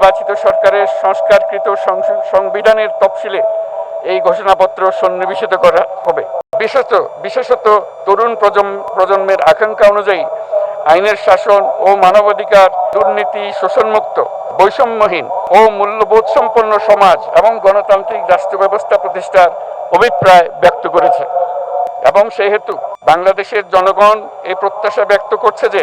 নির্বাচিত সরকারের সংস্কারকৃত সংস- সংবিধানের তফসিলে এই ঘোষণাপত্র সন্নিবেশিত করা হবে। বিশেষত বিশেষত তরুণ প্রজন্ম- প্রজন্মের আকাঙ্ক্ষা অনুযায়ী আইনের শাসন ও মানবাধিকার, দুর্নীতি, শোষণমুক্ত, বৈষম্যহীন ও মূল্যবোধ সম্পন্ন সমাজ এবং গণতান্ত্রিক রাষ্ট্র ব্যবস্থা প্রতিষ্ঠার অভিপ্রায় ব্যক্ত করেছে। এবং সেহেতু বাংলাদেশের জনগণ এই প্রত্যাশা ব্যক্ত করছে যে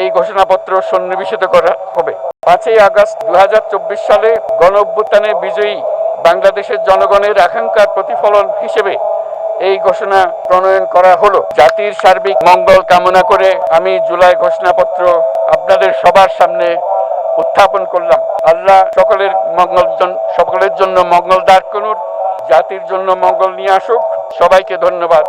এই ঘোষণাপত্র সন্নিবেশিত করা হবে। পাঁচই আগস্ট দু সালে গণ অভ্যুত্থানে বিজয়ী বাংলাদেশের জনগণের আকাঙ্ক্ষার প্রতিফলন হিসেবে এই ঘোষণা প্রণয়ন করা হলো। জাতির সার্বিক মঙ্গল কামনা করে আমি জুলাই ঘোষণাপত্র আপনাদের সবার সামনে উত্থাপন করলাম। আল্লাহ সকলের মঙ্গল সকলের জন্য মঙ্গল দাঁড় জাতির জন্য মঙ্গল নিয়ে আসুক। সবাইকে ধন্যবাদ।